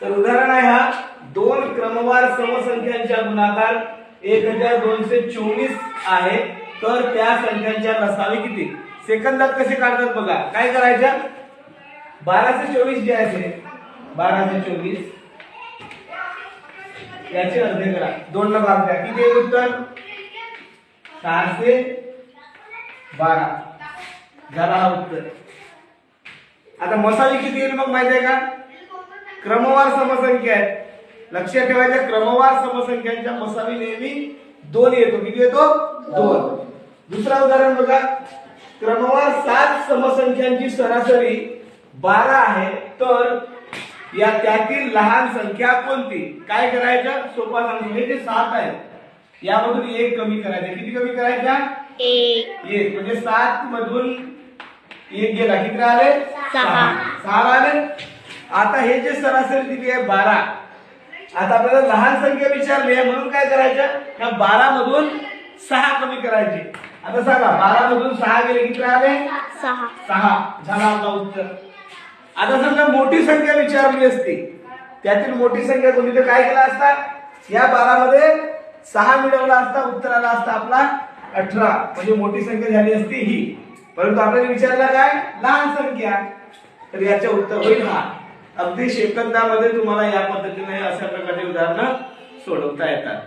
तर उदाहरण आहे हा दोन क्रमवार समसंख्यांच्या गुणाकार एक हजार दोनशे चोवीस आहे. तर त्या संख्यांच्या नसावे किती? सेकंदात कसे काढतात बघा. काय करायच्या बाराशे चोवीस जे आहे बाराशे चोवीस. याचे अर्धे करा. दोन ला भाग द्या किती येईल उत्तर? सहाशे बारा. झाला हा उत्तर. आता मसाली किती येईल मग माहिती आहे का? क्रमवार समसंख्या आहेत. लक्षात ठेवायच्या क्रमवार समसंख्यांच्या मसावी नेहमी दोन येतो. किती येतो? दोन. दुसरा उदाहरण बघा. क्रमवार सात समसंख्यांची सरासरी बारा आहे तर या त्यातील लहान संख्या कोणती? काय करायचं? सोपा सांगतो. हे जे सात आहेत यामधून एक कमी करायचं. किती कमी करायच्या? एक. एक. म्हणजे सात मधून एक गेला. किती आले सहा. सहा. आले आता हे जे सरासरी दिली आहे बारा. आता आपल्याला लहान संख्या विचारली आहे म्हणून काय करायचं? ह्या बारा मधून सहा कमी करायचे. आता सांगा बारा मधून सहा गेले किती आले सहा. सहा. झाला आपला उत्तर. आता समजा मोठी संख्या विचारली असती त्यातील मोठी संख्या कोणती तर काय केला असता? या बारा मध्ये सहा मिळवला असता उत्तर आला असता आपला अठरा. म्हणजे मोठी संख्या झाली असती ही. परंतु आपल्याला विचारला काय? लहान संख्या. तर याचे उत्तर होईल हा. अगदी शेकंदामध्ये तुम्हाला या पद्धतीने अशा प्रकारचे उदाहरणं सोडवता येतात.